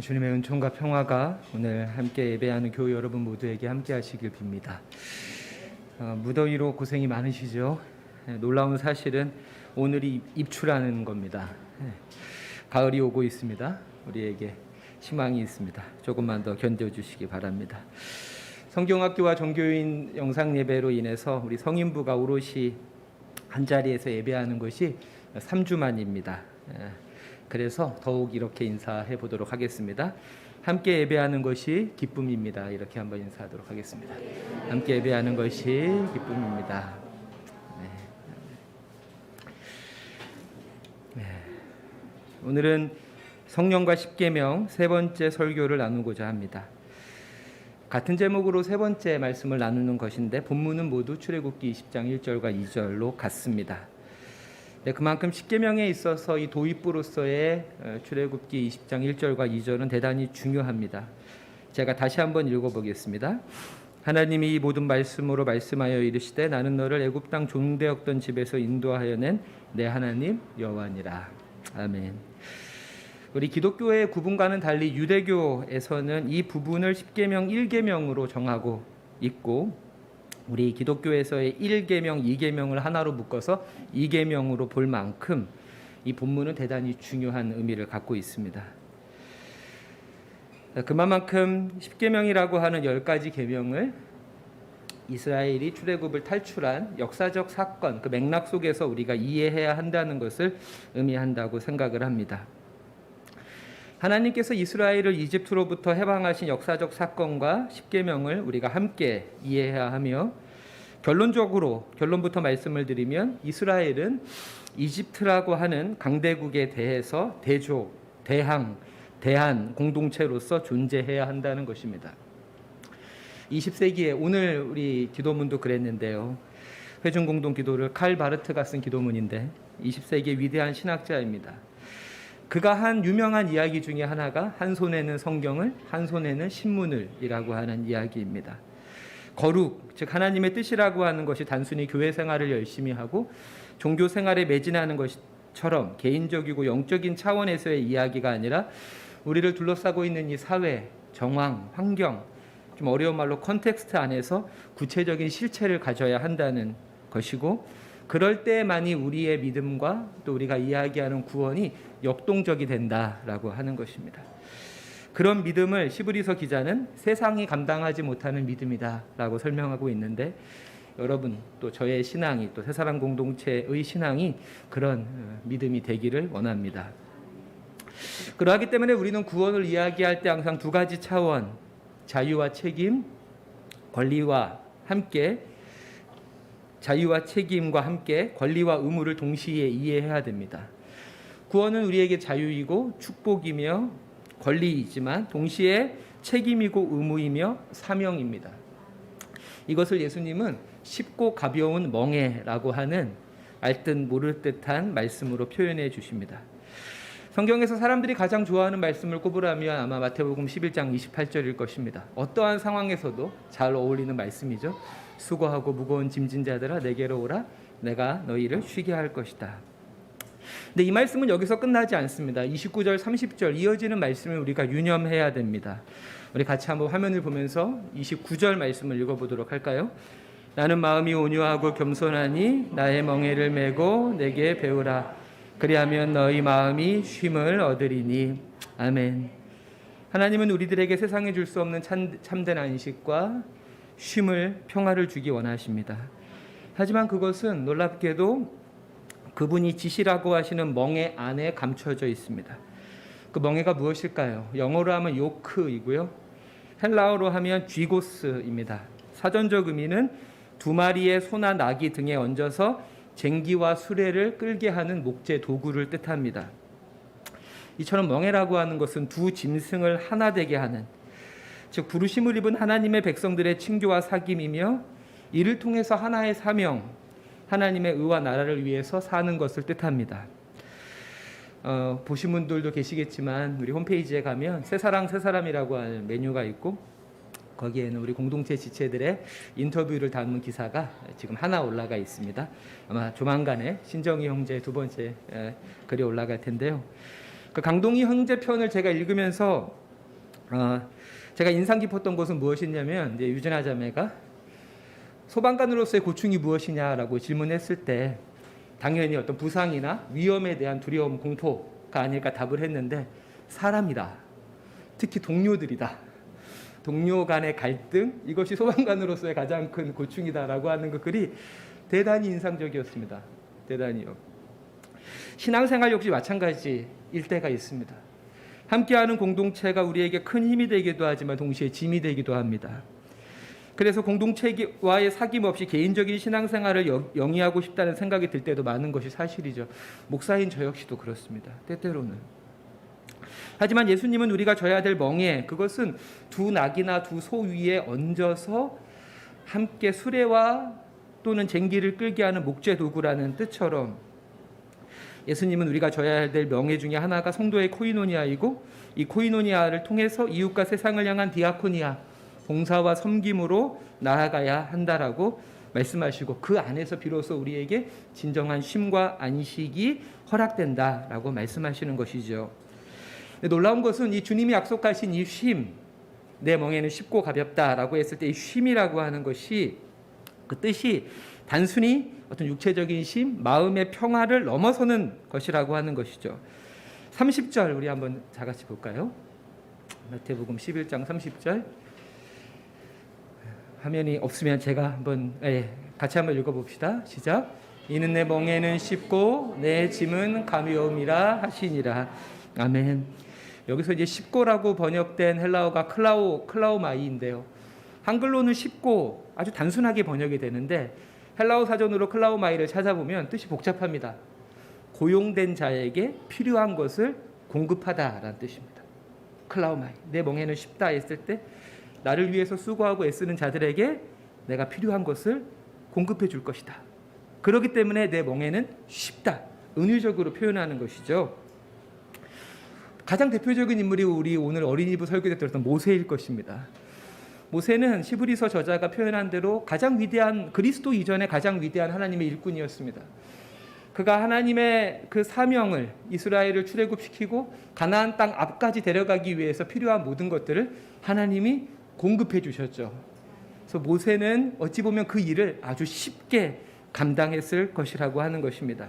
주님의 은총과 평화가 오늘 함께 예배하는 교회 여러분 모두에게 함께 하시길 빕니다. 어, 무더위로 고생이 많으시죠? 예, 놀라운 사실은 오늘이 입추라는 겁니다. 예, 가을이 오고 있습니다. 우리에게 희망이 있습니다. 조금만 더 견뎌주시기 바랍니다. 성경학교와 종교인 영상 예배로 인해서 우리 성인부가 오롯이 한 자리에서 예배하는 것이 3주 만입니다. 예, 그래서 더욱 이렇게 인사해 보도록 하겠습니다. 함께 예배하는 것이 기쁨입니다. 이렇게 한번 인사하도록 하겠습니다. 함께 예배하는 것이 기쁨입니다. 네. 네. 오늘은 성령과 십계명 세 번째 설교를 나누고자 합니다. 같은 제목으로 세 번째 말씀을 나누는 것인데 본문은 모두 출애굽기 20장 1절과 2절로 같습니다. 네, 그만큼 십계명에 있어서 이 도입부로서의 어, 출애굽기 20장 1절과 2절은 대단히 중요합니다. 제가 다시 한번 읽어보겠습니다. 하나님이 이 모든 말씀으로 말씀하여 이르시되 나는 너를 애굽 땅 종되었던 집에서 인도하여 낸 내 하나님 여호와니라. 아멘. 우리 기독교의 구분과는 달리 유대교에서는 이 부분을 십계명 1계명으로 정하고 있고 우리 기독교에서의 1계명, 2계명을 하나로 묶어서 2계명으로 볼 만큼 이 본문은 대단히 중요한 의미를 갖고 있습니다. 그만큼 10계명이라고 하는 10가지 계명을 이스라엘이 출애굽을 탈출한 역사적 사건, 그 맥락 속에서 우리가 이해해야 한다는 것을 의미한다고 생각을 합니다. 하나님께서 이스라엘을 이집트로부터 해방하신 역사적 사건과 십계명을 우리가 함께 이해해야 하며 결론적으로 결론부터 말씀을 드리면 이스라엘은 이집트라고 하는 강대국에 대해서 대조, 대항, 대한 공동체로서 존재해야 한다는 것입니다. 20세기에 오늘 우리 기도문도 그랬는데요. 회중 공동 기도를 칼 바르트가 쓴 기도문인데 20세기의 위대한 신학자입니다. 그가 한 유명한 이야기 중에 하나가 한 손에는 성경을 한 손에는 신문을이라고 하는 이야기입니다. 거룩 즉 하나님의 뜻이라고 하는 것이 단순히 교회 생활을 열심히 하고 종교 생활에 매진하는 것처럼 개인적이고 영적인 차원에서의 이야기가 아니라 우리를 둘러싸고 있는 이 사회, 정황, 환경 좀 어려운 말로 컨텍스트 안에서 구체적인 실체를 가져야 한다는 것이고 그럴 때만이 우리의 믿음과 또 우리가 이야기하는 구원이 역동적이 된다라고 하는 것입니다. 그런 믿음을 시브리서 기자는 세상이 감당하지 못하는 믿음이다라고 설명하고 있는데 여러분 또 저의 신앙이 또 새사람 공동체의 신앙이 그런 어, 믿음이 되기를 원합니다. 그러하기 때문에 우리는 구원을 이야기할 때 항상 두 가지 차원 자유와 책임, 권리와 함께 자유와 책임과 함께 권리와 의무를 동시에 이해해야 됩니다. 구원은 우리에게 자유이고 축복이며 권리이지만 동시에 책임이고 의무이며 사명입니다. 이것을 예수님은 쉽고 가벼운 멍해라고 하는 알듯 모를 듯한 말씀으로 표현해 주십니다. 성경에서 사람들이 가장 좋아하는 말씀을 꼽으라면 아마 마태복음 11장 28절일 것입니다. 어떠한 상황에서도 잘 어울리는 말씀이죠. 수고하고 무거운 짐진 자들아 내게로 오라 내가 너희를 쉬게 할 것이다. 근데 이 말씀은 여기서 끝나지 않습니다. 29절 30절 이어지는 말씀을 우리가 유념해야 됩니다. 우리 같이 한번 화면을 보면서 29절 말씀을 읽어 보도록 할까요? 나는 마음이 온유하고 겸손하니 나의 멍에를 메고 내게 배우라 그리하면 너희 마음이 쉼을 얻으리니 아멘. 하나님은 우리들에게 세상에 줄 수 없는 참된 안식과 쉼을 평화를 주기 원하십니다. 하지만 그것은 놀랍게도 그분이 지시라고 하시는 멍에 안에 감춰져 있습니다. 그 멍에가 무엇일까요? 영어로 하면 요크이고요. 헬라어로 하면 쥐고스입니다. 사전적 의미는 두 마리의 소나 나귀 등에 얹어서 쟁기와 수레를 끌게 하는 목재 도구를 뜻합니다. 이처럼 멍에라고 하는 것은 두 짐승을 하나 되게 하는 즉 부르심을 입은 하나님의 백성들의 친교와 사귐이며 이를 통해서 하나의 사명, 하나님의 의와 나라를 위해서 사는 것을 뜻합니다. 어, 보신 분들도 계시겠지만 우리 홈페이지에 가면 새사랑 새사람이라고 하는 메뉴가 있고 거기에는 우리 공동체 지체들의 인터뷰를 담은 기사가 지금 하나 올라가 있습니다. 아마 조만간에 신정희 형제 두 번째 글이 올라갈 텐데요. 그 강동희 형제 편을 제가 읽으면서 어, 제가 인상 깊었던 것은 무엇이냐면 이제 유진아 자매가 소방관으로서의 고충이 무엇이냐라고 질문했을 때 당연히 어떤 부상이나 위험에 대한 두려움, 공포가 아닐까 답을 했는데 사람이다. 특히 동료들이다. 동료 간의 갈등 이것이 소방관으로서의 가장 큰 고충이다라고 하는 그 글이 대단히 인상적이었습니다. 대단히요. 신앙생활 역시 마찬가지일 때가 있습니다. 함께하는 공동체가 우리에게 큰 힘이 되기도 하지만 동시에 짐이 되기도 합니다. 그래서 공동체와의 사귐 없이 개인적인 신앙생활을 영- 영위하고 싶다는 생각이 들 때도 많은 것이 사실이죠. 목사인 저 역시도 그렇습니다. 때때로는. 하지만 예수님은 우리가 져야 될 멍에 그것은 두 낙이나 두 소 위에 얹어서 함께 수레와 또는 쟁기를 끌게 하는 목재 도구라는 뜻처럼 예수님은 우리가 져야 될 명예 중에 하나가 성도의 코이노니아이고 이 코이노니아를 통해서 이웃과 세상을 향한 디아코니아 봉사와 섬김으로 나아가야 한다라고 말씀하시고 그 안에서 비로소 우리에게 진정한 쉼과 안식이 허락된다라고 말씀하시는 것이죠. 놀라운 것은 이 주님이 약속하신 이 쉼, 내 멍에는 쉽고 가볍다라고 했을 때 이 쉼이라고 하는 것이 그 뜻이 단순히 어떤 육체적인 쉼, 마음의 평화를 넘어서는 것이라고 하는 것이죠. 30절 우리 한번 다 같이 볼까요? 마태복음 11장 30절. 화면이 없으면 제가 한번 예, 같이 한번 읽어봅시다. 시작. 이는 내 멍에는 쉽고 내 짐은 가벼움이라 하시니라. 아멘. 여기서 이제 쉽고라고 번역된 헬라어가 클라우 클라우마이인데요. 한글로는 쉽고 아주 단순하게 번역이 되는데 헬라어 사전으로 클라우마이를 찾아보면 뜻이 복잡합니다. 고용된 자에게 필요한 것을 공급하다라는 뜻입니다. 클라우마이. 내 멍에는 쉽다 했을 때 나를 위해서 수고하고 애쓰는 자들에게 내가 필요한 것을 공급해 줄 것이다. 그렇기 때문에 내 멍에는 쉽다. 은유적으로 표현하는 것이죠. 가장 대표적인 인물이 우리 오늘 어린이부 설교 때 들었던 모세일 것입니다. 모세는 시브리서 저자가 표현한 대로 가장 위대한 그리스도 이전에 가장 위대한 하나님의 일꾼이었습니다. 그가 하나님의 그 사명을 이스라엘을 출애굽시키고 가나안 땅 앞까지 데려가기 위해서 필요한 모든 것들을 하나님이 공급해 주셨죠. 그래서 모세는 어찌 보면 그 일을 아주 쉽게 감당했을 것이라고 하는 것입니다.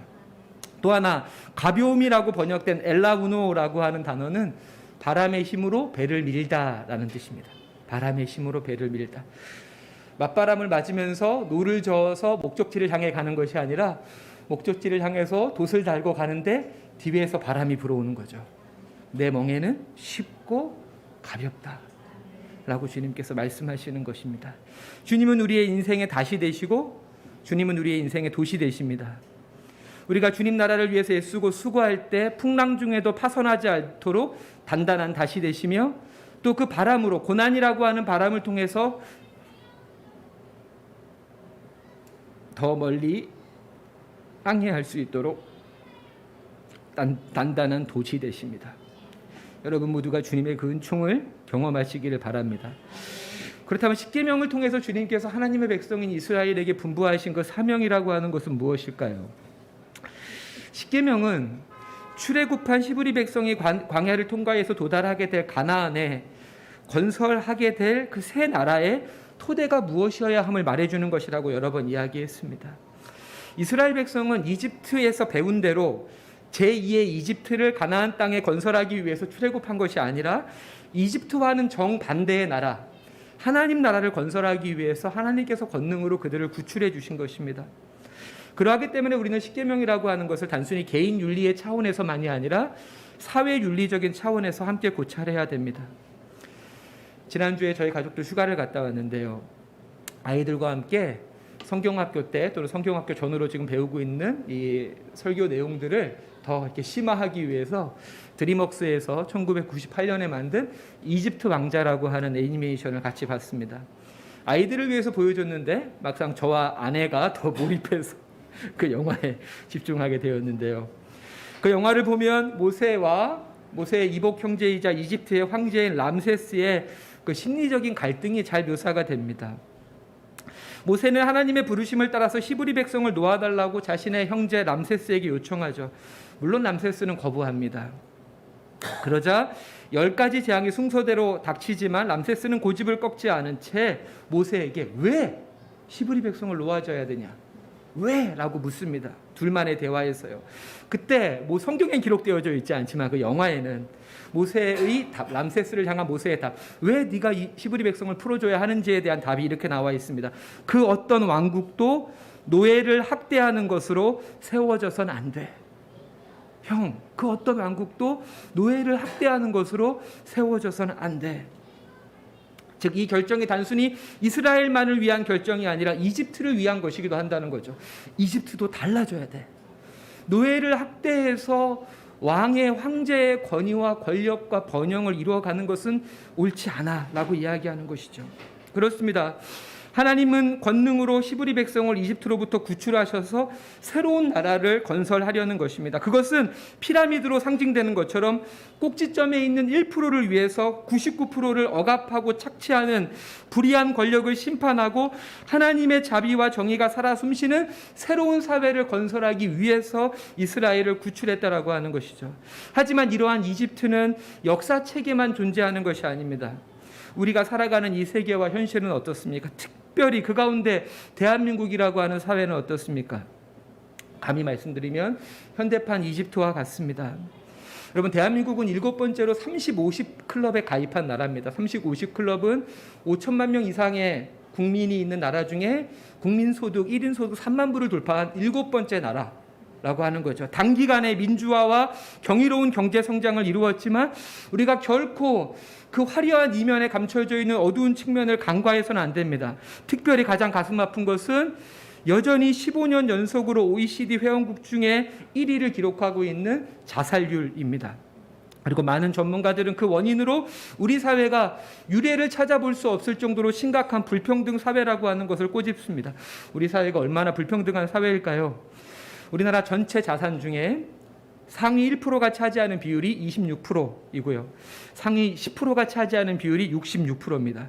또 하나 가벼움이라고 번역된 엘라우노라고 하는 단어는 바람의 힘으로 배를 밀다라는 뜻입니다. 바람의 힘으로 배를 밀다. 맞바람을 맞으면서 노를 저어서 목적지를 향해 가는 것이 아니라 목적지를 향해서 돛을 달고 가는데 뒤에서 바람이 불어오는 거죠. 내 멍에는 쉽고 가볍다. 라고 주님께서 말씀하시는 것입니다. 주님은 우리의 인생의 다시 되시고 주님은 우리의 인생의 도시 되십니다. 우리가 주님 나라를 위해서 애쓰고 수고할 때 풍랑 중에도 파선하지 않도록 단단한 다시 되시며 또 그 바람으로 고난이라고 하는 바람을 통해서 더 멀리 항해할 수 있도록 단, 단단한 도시 되십니다. 여러분 모두가 주님의 그 은총을 경험하시기를 바랍니다. 그렇다면 십계명을 통해서 주님께서 하나님의 백성인 이스라엘에게 분부하신 그 사명이라고 하는 것은 무엇일까요? 십계명은 출애굽한 히브리 백성이 관- 광야를 통과해서 도달하게 될 가나안에 건설하게 될 그 새 나라의 토대가 무엇이어야 함을 말해주는 것이라고 여러 번 이야기했습니다. 이스라엘 백성은 이집트에서 배운 대로 제2의 이집트를 가나안 땅에 건설하기 위해서 출애굽한 것이 아니라 이집트와는 정반대의 나라 하나님 나라를 건설하기 위해서 하나님께서 권능으로 그들을 구출해 주신 것입니다. 그러하기 때문에 우리는 십계명이라고 하는 것을 단순히 개인 윤리의 차원에서만이 아니라 사회 윤리적인 차원에서 함께 고찰해야 됩니다. 지난주에 저희 가족들 휴가를 갔다 왔는데요. 아이들과 함께 성경학교 때 또는 성경학교 전후로 지금 배우고 있는 이 설교 내용들을 더 이렇게 심화하기 위해서 드림웍스에서 1998년에 만든 이집트 왕자라고 하는 애니메이션을 같이 봤습니다. 아이들을 위해서 보여줬는데 막상 저와 아내가 더 몰입해서 그 영화에 집중하게 되었는데요. 그 영화를 보면 모세와 모세의 이복 형제이자 이집트의 황제인 람세스의 그 심리적인 갈등이 잘 묘사가 됩니다. 모세는 하나님의 부르심을 따라서 히브리 백성을 놓아달라고 자신의 형제 람세스에게 요청하죠. 물론 람세스는 거부합니다. 그러자 열 가지 재앙이 순서대로 닥치지만 람세스는 고집을 꺾지 않은 채 모세에게 왜 시브리 백성을 놓아줘야 되냐? 왜? 라고 묻습니다. 둘만의 대화에서요. 그때 뭐 성경엔 기록되어져 있지 않지만 그 영화에는 모세의 답, 람세스를 향한 모세의 답, 왜 네가 이 시브리 백성을 풀어줘야 하는지에 대한 답이 이렇게 나와 있습니다. 그 어떤 왕국도 노예를 학대하는 것으로 세워져선 안 돼. 형, 그 어떤 왕국도 노예를 학대하는 것으로 세워져서는 안 돼. 즉, 이 결정이 단순히 이스라엘만을 위한 결정이 아니라 이집트를 위한 것이기도 한다는 거죠. 이집트도 달라져야 돼. 노예를 학대해서 왕의 황제의 권위와 권력과 번영을 이루어가는 것은 옳지 않아라고 이야기하는 것이죠. 그렇습니다. 하나님은 권능으로 시브리 백성을 이집트로부터 구출하셔서 새로운 나라를 건설하려는 것입니다. 그것은 피라미드로 상징되는 것처럼 꼭지점에 있는 1%를 위해서 99%를 억압하고 착취하는 불의한 권력을 심판하고 하나님의 자비와 정의가 살아 숨쉬는 새로운 사회를 건설하기 위해서 이스라엘을 구출했다라고 하는 것이죠. 하지만 이러한 이집트는 역사 체계만 존재하는 것이 아닙니다. 우리가 살아가는 이 세계와 현실은 어떻습니까? 특별히 그 가운데 대한민국이라고 하는 사회는 어떻습니까? 감히 말씀드리면 현대판 이집트와 같습니다. 여러분 대한민국은 일곱 번째로 30, 50 클럽에 가입한 나라입니다. 30, 50 클럽은 5천만 명 이상의 국민이 있는 나라 중에 국민 소득 1인 소득 3만 불을 돌파한 일곱 번째 나라 라고 하는 거죠. 단기간에 민주화와 경이로운 경제 성장을 이루었지만 우리가 결코 그 화려한 이면에 감춰져 있는 어두운 측면을 간과해서는 안 됩니다. 특별히 가장 가슴 아픈 것은 여전히 15년 연속으로 OECD 회원국 중에 1위를 기록하고 있는 자살률입니다. 그리고 많은 전문가들은 그 원인으로 우리 사회가 유례를 찾아볼 수 없을 정도로 심각한 불평등 사회라고 하는 것을 꼬집습니다. 우리 사회가 얼마나 불평등한 사회일까요? 우리나라 전체 자산 중에 상위 1%가 차지하는 비율이 26%이고요. 상위 10%가 차지하는 비율이 66%입니다.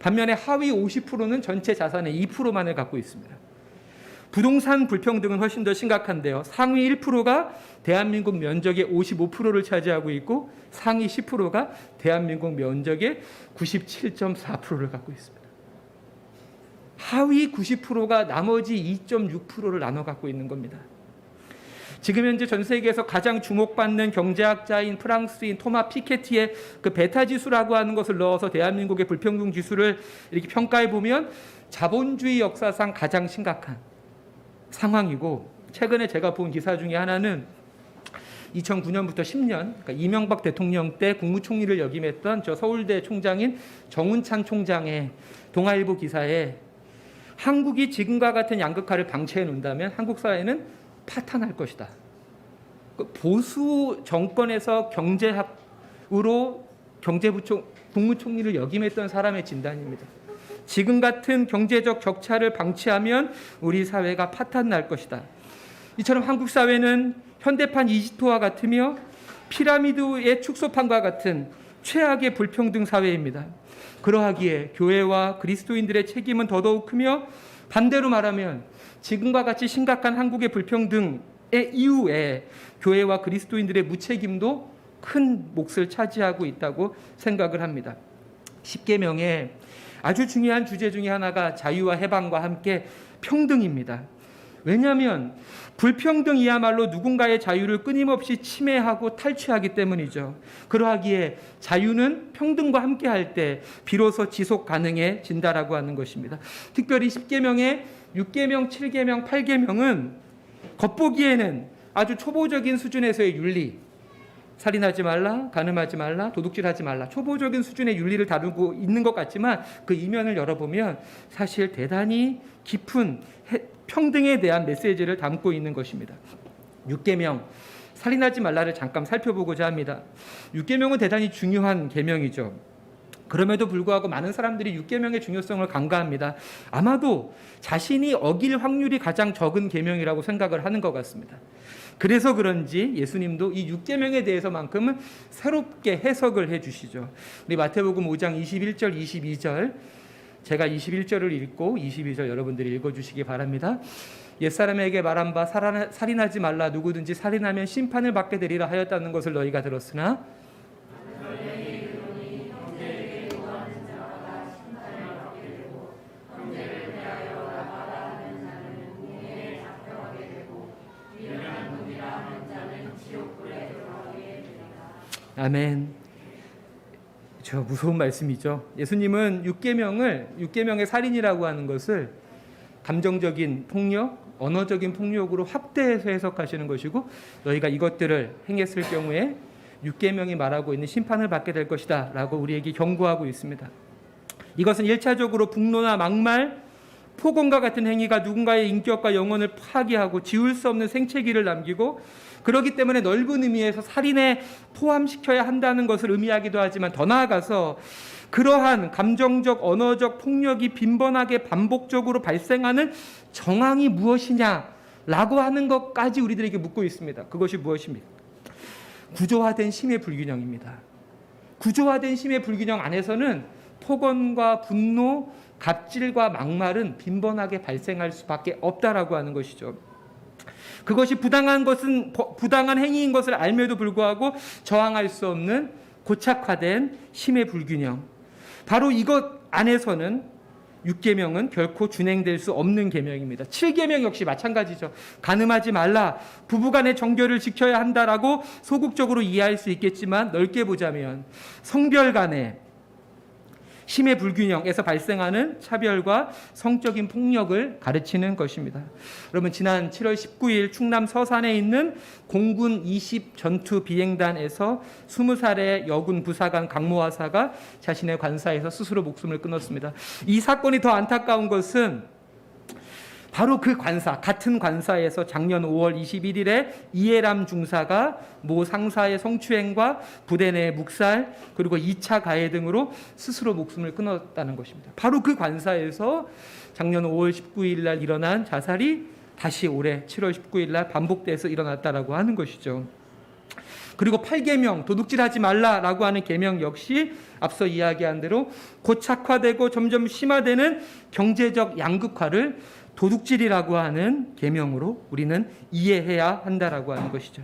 반면에 하위 50%는 전체 자산의 2%만을 갖고 있습니다. 부동산 불평등은 훨씬 더 심각한데요. 상위 1%가 대한민국 면적의 55%를 차지하고 있고 상위 10%가 대한민국 면적의 97.4%를 갖고 있습니다. 하위 90%가 나머지 2.6%를 나눠 갖고 있는 겁니다. 지금 현재 전 세계에서 가장 주목받는 경제학자인 프랑스인 토마 피케티의 그 베타 지수라고 하는 것을 넣어서 대한민국의 불평등 지수를 이렇게 평가해 보면 자본주의 역사상 가장 심각한 상황이고 최근에 제가 본 기사 중에 하나는 2009년부터 10년 그러니까 이명박 대통령 때 국무총리를 역임했던 저 서울대 총장인 정운찬 총장의 동아일보 기사에 한국이 지금과 같은 양극화를 방치해 놓는다면 한국 사회는 파탄할 것이다. 그 보수 정권에서 경제학으로 경제부총 국무총리를 역임했던 사람의 진단입니다. 지금 같은 경제적 격차를 방치하면 우리 사회가 파탄 날 것이다. 이처럼 한국 사회는 현대판 이집트와 같으며 피라미드의 축소판과 같은 최악의 불평등 사회입니다. 그러하기에 교회와 그리스도인들의 책임은 더더욱 크며 반대로 말하면 지금과 같이 심각한 한국의 불평등의 이후에 교회와 그리스도인들의 무책임도 큰 몫을 차지하고 있다고 생각을 합니다. 10계명에 아주 중요한 주제 중에 하나가 자유와 해방과 함께 평등입니다. 왜냐하면 불평등이야말로 누군가의 자유를 끊임없이 침해하고 탈취하기 때문이죠. 그러하기에 자유는 평등과 함께 할 때 비로소 지속 가능해진다라고 하는 것입니다. 특별히 10계명에 6계명, 7계명, 8계명은 겉보기에는 아주 초보적인 수준에서의 윤리, 살인하지 말라, 간음하지 말라, 도둑질하지 말라. 초보적인 수준의 윤리를 다루고 있는 것 같지만 그 이면을 열어보면 사실 대단히 깊은 평등에 대한 메시지를 담고 있는 것입니다. 6계명 살인하지 말라를 잠깐 살펴보고자 합니다. 6계명은 대단히 중요한 계명이죠. 그럼에도 불구하고 많은 사람들이 6계명의 중요성을 간과합니다. 아마도 자신이 어길 확률이 가장 적은 계명이라고 생각을 하는 것 같습니다. 그래서 그런지 예수님도 이 6계명에 대해서만큼은 새롭게 해석을 해 주시죠. 우리 마태복음 5장 21절 22절 제가 21절을 읽고 22절 여러분들이 읽어주시기 바랍니다. 옛사람에게 말한 바 살인하지 말라 누구든지 살인하면 심판을 받게 되리라 하였다는 것을 너희가 들었으나 아멘. 저 무서운 말씀이죠. 예수님은 육계명을 육계명의 살인이라고 하는 것을 감정적인 폭력, 언어적인 폭력으로 확대해서 해석하시는 것이고 너희가 이것들을 행했을 경우에 육계명이 말하고 있는 심판을 받게 될 것이다라고 우리에게 경고하고 있습니다. 이것은 일차적으로 분노나 막말, 폭언과 같은 행위가 누군가의 인격과 영혼을 파괴하고 지울 수 없는 생채기를 남기고 그렇기 때문에 넓은 의미에서 살인에 포함시켜야 한다는 것을 의미하기도 하지만 더 나아가서 그러한 감정적 언어적 폭력이 빈번하게 반복적으로 발생하는 정황이 무엇이냐라고 하는 것까지 우리들에게 묻고 있습니다. 그것이 무엇입니까? 구조화된 심의 불균형입니다. 구조화된 심의 불균형 안에서는 폭언과 분노, 갑질과 막말은 빈번하게 발생할 수밖에 없다라고 하는 것이죠. 그것이 부당한 것은 부당한 행위인 것을 알면도 불구하고 저항할 수 없는 고착화된 심의 불균형. 바로 이것 안에서는 6계명은 결코 준행될 수 없는 계명입니다. 7계명 역시 마찬가지죠. 간음하지 말라. 부부간의 정결을 지켜야 한다라고 소극적으로 이해할 수 있겠지만 넓게 보자면 성별 간의 심의 불균형에서 발생하는 차별과 성적인 폭력을 가르치는 것입니다. 여러분 지난 7월 19일 충남 서산에 있는 공군 20 전투 비행단에서 20살의 여군 부사관 강모 하사가 자신의 관사에서 스스로 목숨을 끊었습니다. 이 사건이 더 안타까운 것은 바로 그 관사, 같은 관사에서 작년 5월 21일에 이해람 중사가 모 상사의 성추행과 부대 내 묵살, 그리고 2차 가해 등으로 스스로 목숨을 끊었다는 것입니다. 바로 그 관사에서 작년 5월 19일 날 일어난 자살이 다시 올해 7월 19일 날 반복돼서 일어났다라고 하는 것이죠. 그리고 8계명 도둑질하지 말라라고 하는 계명 역시 앞서 이야기한 대로 고착화되고 점점 심화되는 경제적 양극화를 도둑질이라고 하는 계명으로 우리는 이해해야 한다라고 하는 것이죠.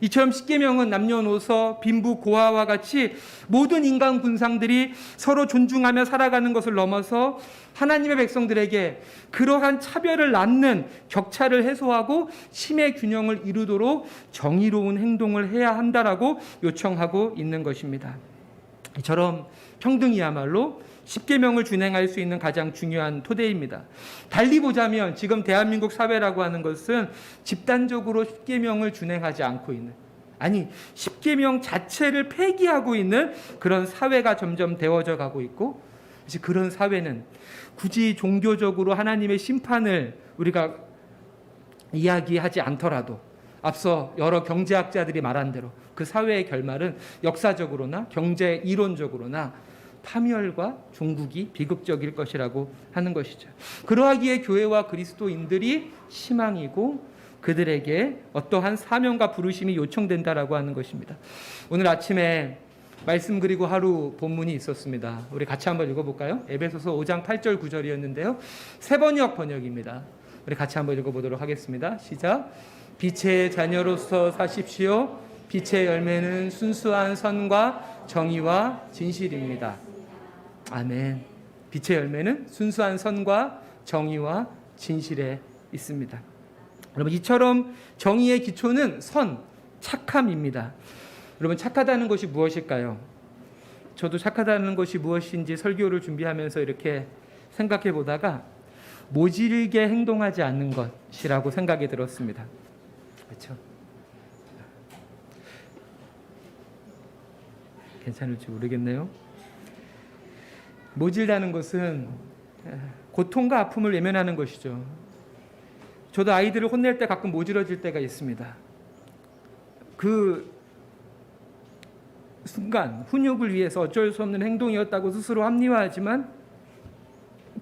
이처럼 십계명은 남녀노소, 빈부, 고아와 같이 모든 인간 군상들이 서로 존중하며 살아가는 것을 넘어서 하나님의 백성들에게 그러한 차별을 낳는 격차를 해소하고 심의 균형을 이루도록 정의로운 행동을 해야 한다라고 요청하고 있는 것입니다. 이처럼 평등이야말로 십계명을 준행할 수 있는 가장 중요한 토대입니다. 달리 보자면 지금 대한민국 사회라고 하는 것은 집단적으로 십계명을 준행하지 않고 있는 아니 십계명 자체를 폐기하고 있는 그런 사회가 점점 되어져 가고 있고 이제 그런 사회는 굳이 종교적으로 하나님의 심판을 우리가 이야기하지 않더라도 앞서 여러 경제학자들이 말한 대로 그 사회의 결말은 역사적으로나 경제 이론적으로나 파멸과 종국이 비극적일 것이라고 하는 것이죠. 그러하기에 교회와 그리스도인들이 희망이고 그들에게 어떠한 사명과 부르심이 요청된다라고 하는 것입니다. 오늘 아침에 말씀 그리고 하루 본문이 있었습니다. 우리 같이 한번 읽어볼까요? 에베소서 5장 8절 9절이었는데요. 세 번역 번역입니다. 우리 같이 한번 읽어보도록 하겠습니다. 시작. 빛의 자녀로서 사십시오. 빛의 열매는 순수한 선과 정의와 진실입니다. 아멘. 빛의 열매는 순수한 선과 정의와 진실에 있습니다. 여러분 이처럼 정의의 기초는 선, 착함입니다. 여러분 착하다는 것이 무엇일까요? 저도 착하다는 것이 무엇인지 설교를 준비하면서 이렇게 생각해 보다가 모질게 행동하지 않는 것이라고 생각이 들었습니다. 그렇죠? 괜찮을지 모르겠네요. 모질다는 것은 고통과 아픔을 외면하는 것이죠. 저도 아이들을 혼낼 때 가끔 모질어질 때가 있습니다. 그 순간 훈육을 위해서 어쩔 수 없는 행동이었다고 스스로 합리화하지만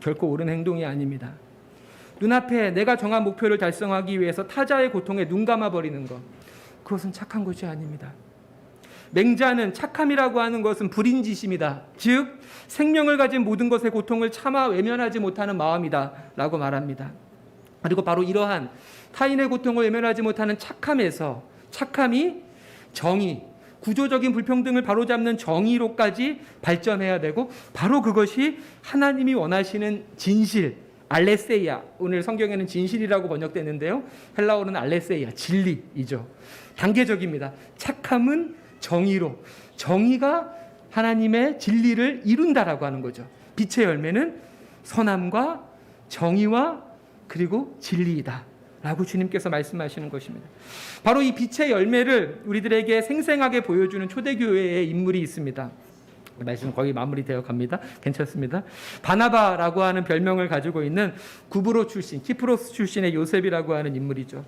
결코 옳은 행동이 아닙니다. 눈앞에 내가 정한 목표를 달성하기 위해서 타자의 고통에 눈 감아 버리는 것 그것은 착한 것이 아닙니다. 맹자는 착함이라고 하는 것은 불인지심이다. 즉 생명을 가진 모든 것의 고통을 참아 외면하지 못하는 마음이다라고 말합니다. 그리고 바로 이러한 타인의 고통을 외면하지 못하는 착함에서 착함이 정의, 구조적인 불평등을 바로잡는 정의로까지 발전해야 되고 바로 그것이 하나님이 원하시는 진실, 알레세이아. 오늘 성경에는 진실이라고 번역됐는데요. 헬라어로는 알레세이아, 진리이죠. 단계적입니다. 착함은 정의로 정의가 하나님의 진리를 이룬다라고 하는 거죠. 빛의 열매는 선함과 정의와 그리고 진리이다. 라고 주님께서 말씀하시는 것입니다. 바로 이 빛의 열매를 우리들에게 생생하게 보여주는 초대교회의 인물이 있습니다. 말씀 거의 마무리되어 갑니다. 괜찮습니다. 바나바라고 하는 별명을 가지고 있는 구브로 출신, 키프로스 출신의 요셉이라고 하는 인물이죠.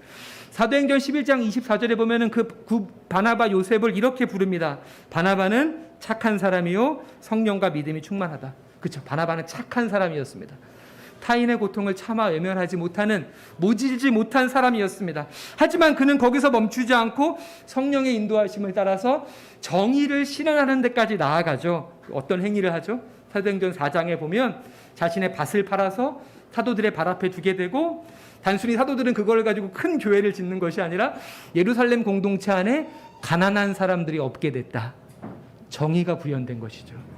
사도행전 11장 24절에 보면은 그 구, 바나바 요셉을 이렇게 부릅니다. 바나바는 착한 사람이요 성령과 믿음이 충만하다. 그렇죠. 바나바는 착한 사람이었습니다. 타인의 고통을 참아 외면하지 못하는 모질지 못한 사람이었습니다. 하지만 그는 거기서 멈추지 않고 성령의 인도하심을 따라서 정의를 실현하는 데까지 나아가죠. 어떤 행위를 하죠? 사도행전 4장에 보면 자신의 밭을 팔아서 사도들의 발 앞에 두게 되고 단순히 사도들은 그걸 가지고 큰 교회를 짓는 것이 아니라 예루살렘 공동체 안에 가난한 사람들이 없게 됐다. 정의가 구현된 것이죠.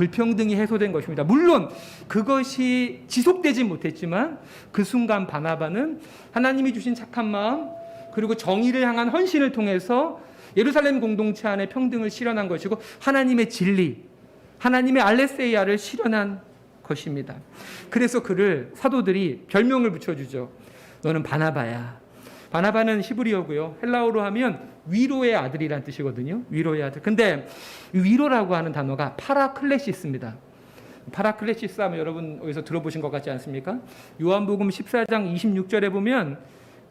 불평등이 해소된 것입니다. 물론 그것이 지속되지 못했지만 그 순간 바나바는 하나님이 주신 착한 마음 그리고 정의를 향한 헌신을 통해서 예루살렘 공동체 안에 평등을 실현한 것이고 하나님의 진리, 하나님의 알레세이아를 실현한 것입니다. 그래서 그를 사도들이 별명을 붙여주죠. 너는 바나바야. 바나바는 히브리어고요. 헬라어로 하면 위로의 아들이란 뜻이거든요. 위로의 아들. 근데 위로라고 하는 단어가 파라클레시스입니다. 파라클레시스 하면 여러분 어디서 들어보신 것 같지 않습니까? 요한복음 14장 26절에 보면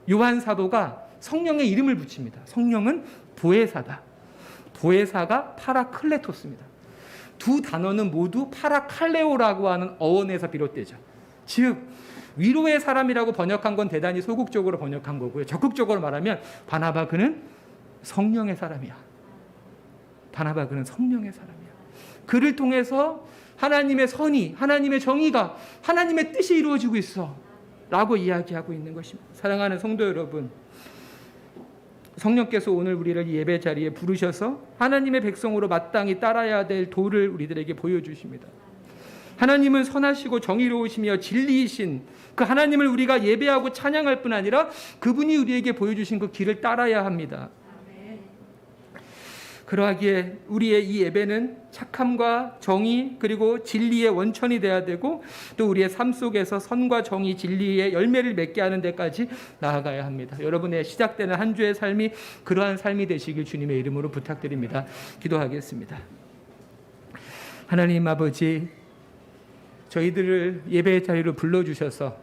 요한 사도가 성령의 이름을 붙입니다. 성령은 보혜사다. 보혜사가 파라클레토스입니다. 두 단어는 모두 파라칼레오라고 하는 어원에서 비롯되죠. 즉 위로의 사람이라고 번역한 건 대단히 소극적으로 번역한 거고요. 적극적으로 말하면 바나바 그는 성령의 사람이야. 바나바 그는 성령의 사람이야. 그를 통해서 하나님의 선이, 하나님의 정의가, 하나님의 뜻이 이루어지고 있어. 라고 이야기하고 있는 것입니다. 사랑하는 성도 여러분. 성령께서 오늘 우리를 이 예배 자리에 부르셔서 하나님의 백성으로 마땅히 따라야 될 도를 우리들에게 보여주십니다. 하나님은 선하시고 정의로우시며 진리이신 그 하나님을 우리가 예배하고 찬양할 뿐 아니라 그분이 우리에게 보여주신 그 길을 따라야 합니다. 그러하기에 우리의 이 예배는 착함과 정의 그리고 진리의 원천이 되어야 되고 또 우리의 삶 속에서 선과 정의 진리의 열매를 맺게 하는 데까지 나아가야 합니다. 여러분의 시작되는 한 주의 삶이 그러한 삶이 되시길 주님의 이름으로 부탁드립니다. 기도하겠습니다. 하나님 아버지 저희들을 예배의 자리로 불러 주셔서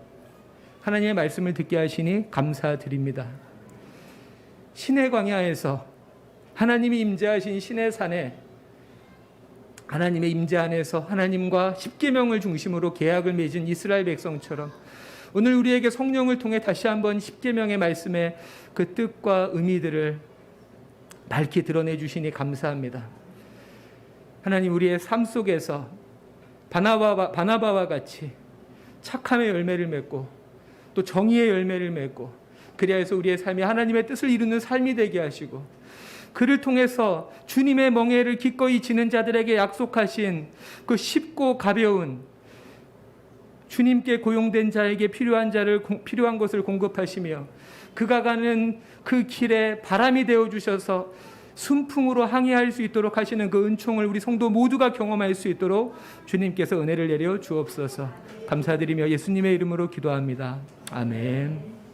하나님의 말씀을 듣게 하시니 감사드립니다. 신의 광야에서 하나님이 임재하신 신의 산에 하나님의 임재 안에서 하나님과 십계명을 중심으로 계약을 맺은 이스라엘 백성처럼 오늘 우리에게 성령을 통해 다시 한번 십계명의 말씀의 그 뜻과 의미들을 밝히 드러내 주시니 감사합니다. 하나님 우리의 삶 속에서 바나바와, 바나바와 같이 착함의 열매를 맺고 또 정의의 열매를 맺고 그리하여서 우리의 삶이 하나님의 뜻을 이루는 삶이 되게 하시고 그를 통해서 주님의 멍에를 기꺼이 지는 자들에게 약속하신 그 쉽고 가벼운 주님께 고용된 자에게 필요한 자를 필요한 것을 공급하시며 그가 가는 그 길에 바람이 되어 주셔서 순풍으로 항해할 수 있도록 하시는 그 은총을 우리 성도 모두가 경험할 수 있도록 주님께서 은혜를 내려 주옵소서. 감사드리며 예수님의 이름으로 기도합니다. 아멘.